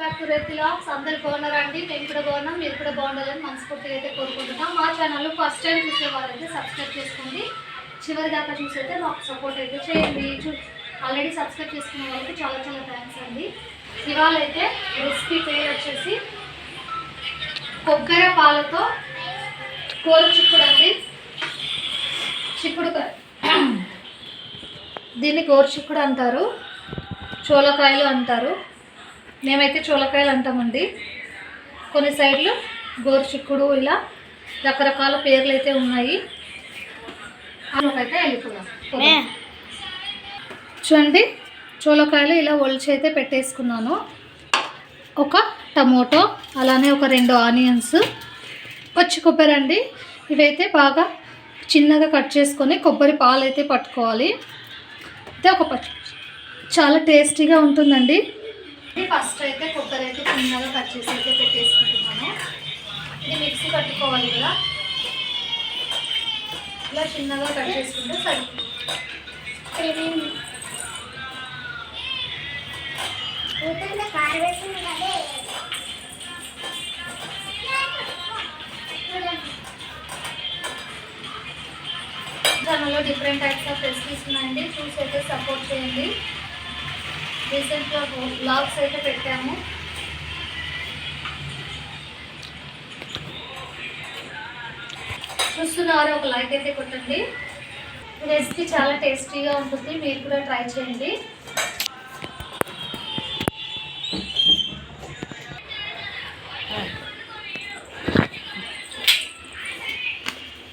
Back to రేపు లాక్స్ అందరు బాగున్నారండి. మేము కూడా బాగున్నాం. మీరు కూడా బాగుండాలని మనస్ఫూర్తిగా అయితే కోరుకుంటున్నాం. మా ఛానల్ ఫస్ట్ టైం చూసే వాళ్ళైతే సబ్స్క్రైబ్ చేసుకోండి. చివరి దాకా చూసైతే మాకు సపోర్ట్ అయితే చేయండి. ఆల్రెడీ సబ్స్క్రైబ్ చేసుకున్న వాళ్ళకి చాలా చాలా థ్యాంక్స్ అండి. ఇవాళ అయితే రెసిపీ పేరు వచ్చేసి కొబ్బరి పాలతో కోరు చిక్కుడు అండి. చిక్కుడు దీన్ని కోరు చిక్కుడు అంటారు. చోలకాయలు అంటారు. మేమైతే చోలకాయలు అంటామండి. కొన్ని సైడ్లు గోరుచిక్కుడు ఇలా రకరకాల పేర్లు అయితే ఉన్నాయి. అందుకైతే వెళ్ళిపోదాం. పోదాం. చూడండి చోలకాయలు ఇలా ఒలిచి అయితే పెట్టేసుకున్నాను. ఒక టమోటో అలానే ఒక రెండు ఆనియన్స్ పచ్చి కొబ్బరి అండి. ఇవైతే బాగా చిన్నగా కట్ చేసుకొని కొబ్బరి పాలు అయితే పట్టుకోవాలి. అయితే ఒక పచ్చి చాలా టేస్టీగా ఉంటుందండి. ఫస్ట్ అయితే కొబ్బరి అయితే చిన్నగా కట్ చేసి అయితే పెట్టేసుకుంటున్నాను. ఇది మిక్సీ పట్టుకోవాలి కదా. ఇలా చిన్నగా కట్ చేసుకుంటే సరిపోతుంది. ఛానల్లో డిఫరెంట్ టైప్స్ ఆఫ్ రెసిపీస్ ఉన్నాయండి. చూసి అయితే సపోర్ట్ చేయండి. రీసెంట్గా బ్లాగ్స్ అయితే పెట్టాము. చూస్తున్నారు ఒక లైక్ అయితే కొట్టండి. రెసిపీ చాలా టేస్టీగా ఉంటుంది మీరు కూడా ట్రై చేయండి.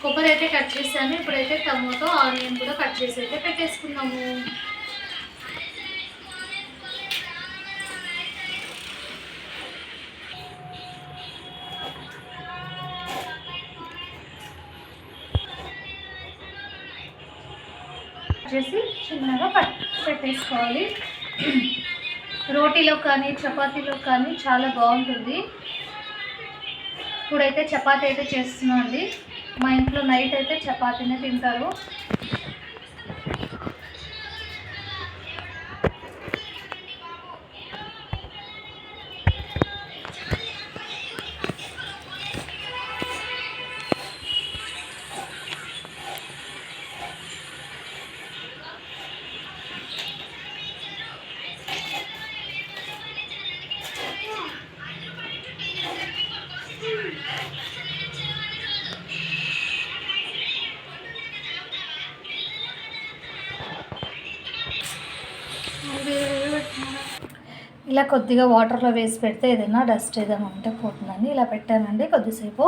కొబ్బరి అయితే కట్ చేశాను ఇప్పుడైతే టమోటో ఆనియన్ కూడా కట్ చేసి అయితే పెట్టేసుకున్నాము. చేసి చిన్నగా పట్ పెట్టేసుకోవాలి. రోటీలో కానీ చపాతీలో కానీ చాలా బాగుంటుంది. ఇప్పుడైతే చపాతీ అయితే చేస్తున్నాం అండి. మా ఇంట్లో నైట్ అయితే చపాతీనే తింటారు. ఇలా కొద్దిగా వాటర్లో వేసి పెడితే ఏదైనా డస్ట్ ఏదైనా ఉంటే పోతుందండి. ఇలా పెట్టానండి కొద్దిసేపు.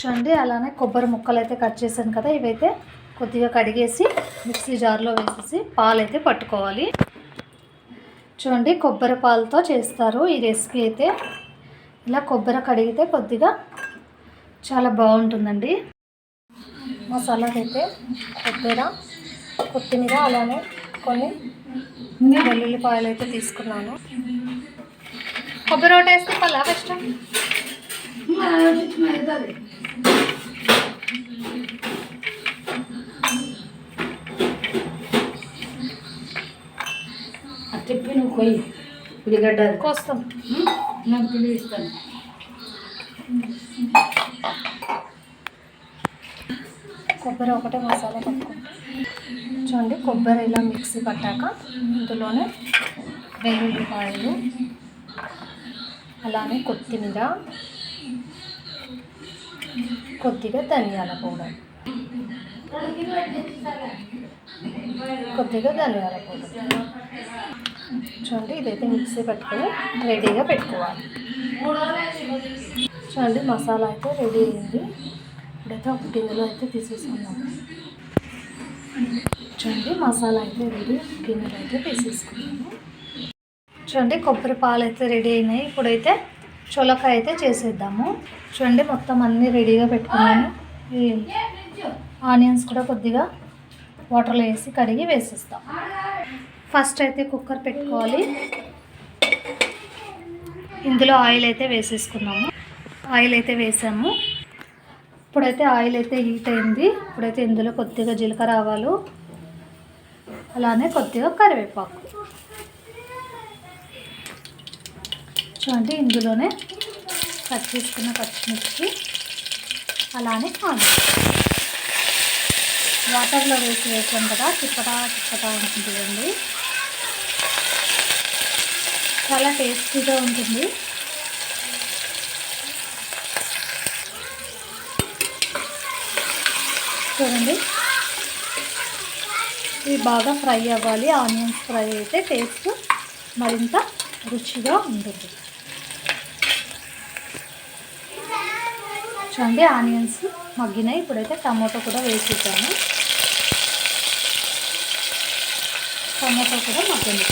చూడండి అలానే కొబ్బరి ముక్కలు అయితే కట్ చేశాను కదా ఇవైతే కొద్దిగా కడిగేసి మిక్సీ జార్లో వేసేసి పాలు అయితే పట్టుకోవాలి. చూడండి కొబ్బరి పాలతో చేస్తారు ఈ రెసిపీ అయితే. ఇలా కొబ్బరి కడిగితే కొద్దిగా చాలా బాగుంటుందండి. మసాలాకైతే కొబ్బరి కొత్తిమీర అలానే కొన్ని వెల్లుల్లిపాయలు అయితే తీసుకున్నాను. కొబ్బరి ఒకటి వేస్తే పలా కష్టం చెప్పి నువ్వు కొయ్యి ఉల్లిగడ్డ కోస్తాం. నాకు పిల్లి ఇస్తాను. కొబ్బరి ఒకటే మసాలా పట్టుకుంటాం చూడండి కొబ్బరి ఇలా మిక్సీ పట్టాక ఇందులోనే వెల్లుల్లిపాయలు అలానే కొత్తిమీర కొద్దిగా ధనియాల పౌడర్. కొద్దిగా ధనియాల పౌడర్. చూడండి ఇదైతే మిక్సీ పెట్టుకొని రెడీగా పెట్టుకోవాలి. చూడండి మసాలా అయితే రెడీ అయింది. ఇప్పుడైతే ఒక గిన్నెలో అయితే తీసేసుకున్నాము చూడండి మసాలా అయితే రెడీ గిన్నెలో అయితే తీసేసుకున్నాము. చూడండి కొబ్బరి పాలు అయితే రెడీ అయినాయి. ఇప్పుడైతే చొలకాయ అయితే చేసేద్దాము. చూడండి మొత్తం అన్నీ రెడీగా పెట్టుకున్నాను ఆనియన్స్ కూడా కొద్దిగా వాటర్లో వేసి కడిగి వేసేస్తాం. ఫస్ట్ అయితే కుక్కర్ పెట్టుకోవాలి. ఇందులో ఆయిల్ అయితే వేసేసుకున్నాము. ఆయిల్ అయితే వేసాము. ఇప్పుడైతే ఆయిల్ అయితే హీట్ అయింది. ఇప్పుడైతే ఇందులో కొద్దిగా జీలకర్ర ఆవాలు అలానే కొద్దిగా కరివేపాకు. చూడండి ఇందులోనే కట్ చేసుకున్న పచ్చిమిర్చి అలానే ఆనియన్ వాటర్లో వేసి వేసాం కదా చిప్పటా చిప్పటా ఉంటుందండి చాలా టేస్టీగా ఉంటుంది. చూడండి. ఇవి బాగా ఫ్రై అవ్వాలి. ఆనియన్స్ ఫ్రై అయితే టేస్ట్ మరింత రుచిగా ఉంటుంది. చూడండి ఆనియన్స్ మగ్గినాయి. ఇప్పుడైతే టమాటో కూడా వేసేసాను. టమాటో కూడా మగ్గండి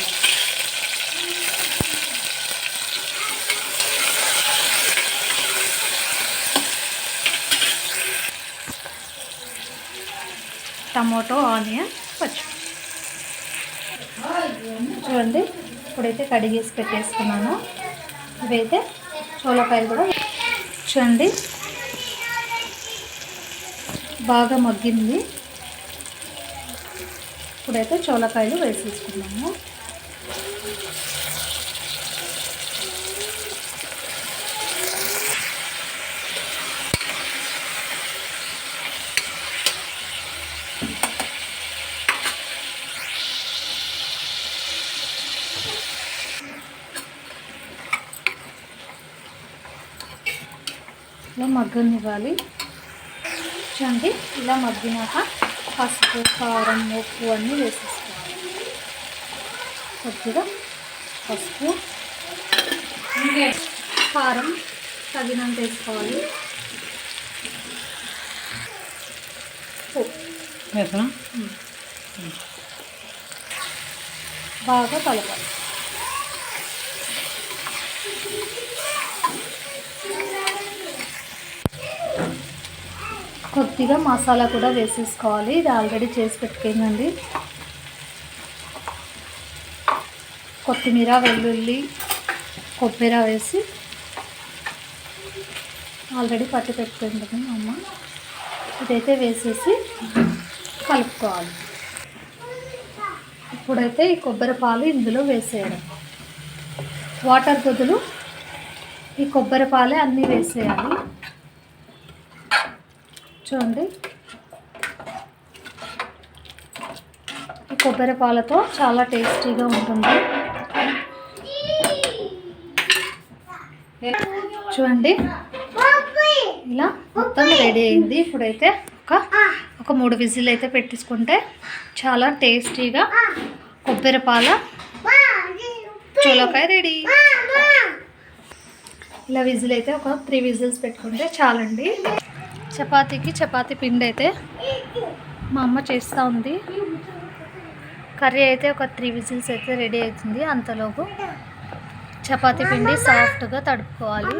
టమాటో ఆనియన్ పచ్చి చూడండి ఇప్పుడైతే కడిగేసి పెట్టేసుకున్నాను. ఇవైతే చోలకాయలు కూడా చూడండి బాగా మగ్గింది. ఇప్పుడైతే చోలకాయలు వేసేసుకున్నాము. ఇలా మగ్గనివ్వాలి. చూడండి ఇలా మగ్గినాక పసుపు కారం ఉప్పు అన్నీ వేసేసుకోవాలి. కొద్దిగా పసుపు కారం తగినంత వేసుకోవాలి. బాగా కలపాలి. కొద్దిగా మసాలా కూడా వేసేసుకోవాలి. ఇది ఆల్రెడీ చేసి పెట్టుకోండి కొత్తిమీర వెల్లుల్లి కొబ్బరి వేసి ఆల్రెడీ పట్టి పెట్టుకుంటుంది అమ్మ. ఇదైతే వేసేసి కలుపుకోవాలి. ఇప్పుడైతే ఈ కొబ్బరి పాలు ఇందులో వేసేయడం. వాటర్ బదులు ఈ కొబ్బరి పాలే అన్నీ వేసేయాలి. చూడండి ఈ కొబ్బరి పాలతో చాలా టేస్టీగా ఉంటుంది. చూడండి. ఇలా మొత్తం రెడీ అయింది. ఇప్పుడైతే ఒక ఒక మూడు విజిల్ అయితే పెట్టించుకుంటే చాలా టేస్టీగా కొబ్బరి పాల చోలకాయ రెడీ. ఇలా విజిల్ అయితే ఒక త్రీ విజిల్స్ పెట్టుకుంటే చాలండి. చపాతీకి చపాతీ పిండి అయితే మా అమ్మ చేస్తూ ఉంది. కర్రీ అయితే ఒక త్రీ విజిల్స్ అయితే రెడీ అవుతుంది అంతలోపు. చపాతీ పిండి సాఫ్ట్గా తడుపుకోవాలి.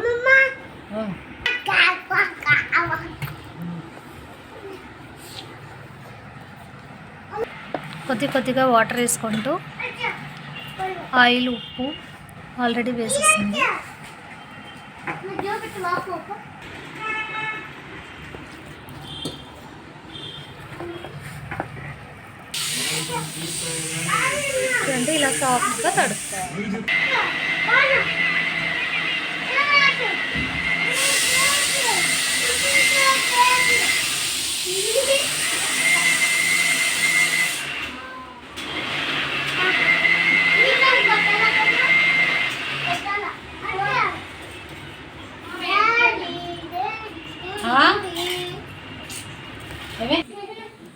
కొద్ది కొద్దిగా వాటర్ వేసుకుంటూ ఆయిల్ ఉప్పు ఆల్రెడీ వేసేసింది. చూడండి ఇలా సాఫ్ట్గా తడుపుకోవాలి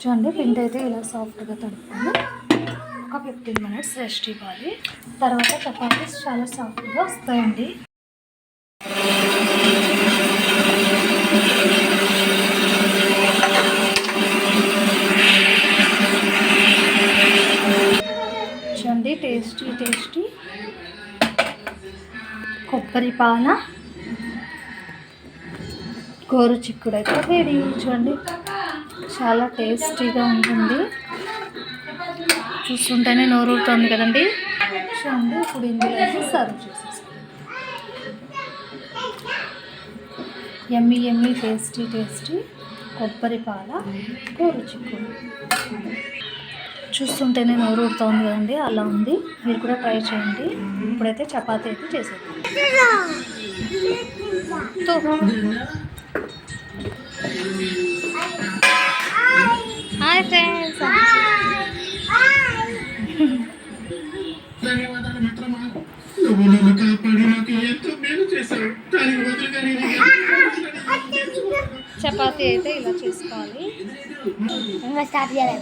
చూడండి పిండి అయితే ఇలా సాఫ్ట్గా తడుపుకొని ఒక ఫిఫ్టీన్ మినిట్స్ రెస్ట్ ఇవ్వాలి. తర్వాత చపాతీస్ చాలా సాఫ్ట్గా వస్తాయండి. చూడండి టేస్టీ టేస్టీ కొబ్బరి పాన. గోరు చిక్కుడు అయితే వేడి చూడండి చాలా టేస్టీగా ఉంటుంది. చూస్తుంటేనే నోరూరుతోంది కదండి. చూడండి ఇప్పుడు ఇందులో సర్వ్ చేసేస్తాం ఎమ్మి ఎమ్మి టేస్టీ టేస్టీ కొబ్బరి పాల గోరు చిక్కుడు చూస్తుంటేనే నోరు ఊరుతోంది కదండి అలా ఉంది. మీరు కూడా ట్రై చేయండి. ఇప్పుడైతే చపాతీ అయితే చేసేది హాయ్ ఫ్రెండ్స్. చపాతీ అయితే ఇలా చేసుకోవాలి. ఇంకా స్టార్ట్ చేయాలి.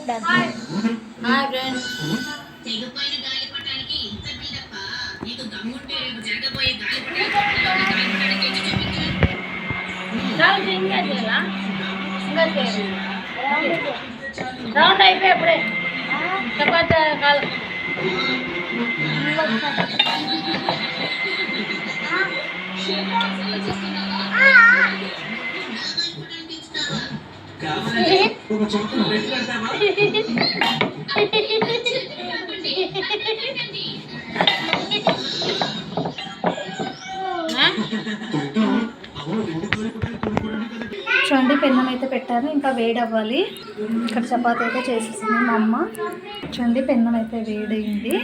రౌండ్ అయిపోయి అప్పుడే చపాతీ కాలు. చూడండి పెన్నం అయితే పెట్టాను ఇంకా వేడి అవ్వాలి ఇక్కడ చపాతీ అయితే చేసేసింది మా అమ్మ. చూడండి పెన్నం అయితే వేడైంది.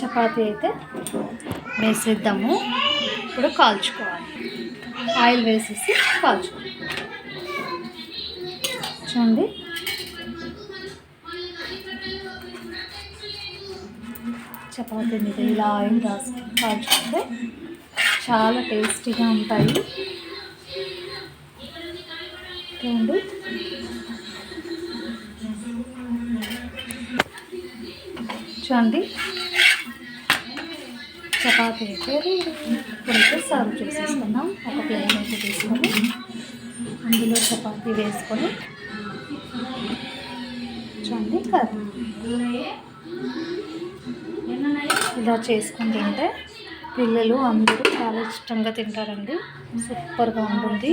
చపాతీ అయితే వేసేద్దాము. ఇప్పుడు కాల్చుకోవాలి. ఆయిల్ వేసేసి కాల్చుకోవాలి. చూడండి. చపాతీ మీద ఇలా ఆయిల్ రాసుకొని కాల్చుకుంటే చాలా టేస్టీగా ఉంటాయి. చూడండి. చూడండి. చపాతీ అయితే ఇప్పుడైతే సర్వ్ చేసేసుకుందాం. ఒక ప్లేట్ అయితే తీసుకొని అందులో చపాతీ వేసుకొని చూడండి. ఇలా చేసుకుని తింటే పిల్లలు అందరూ చాలా ఇష్టంగా తింటారండి. సూపర్గా ఉంటుంది.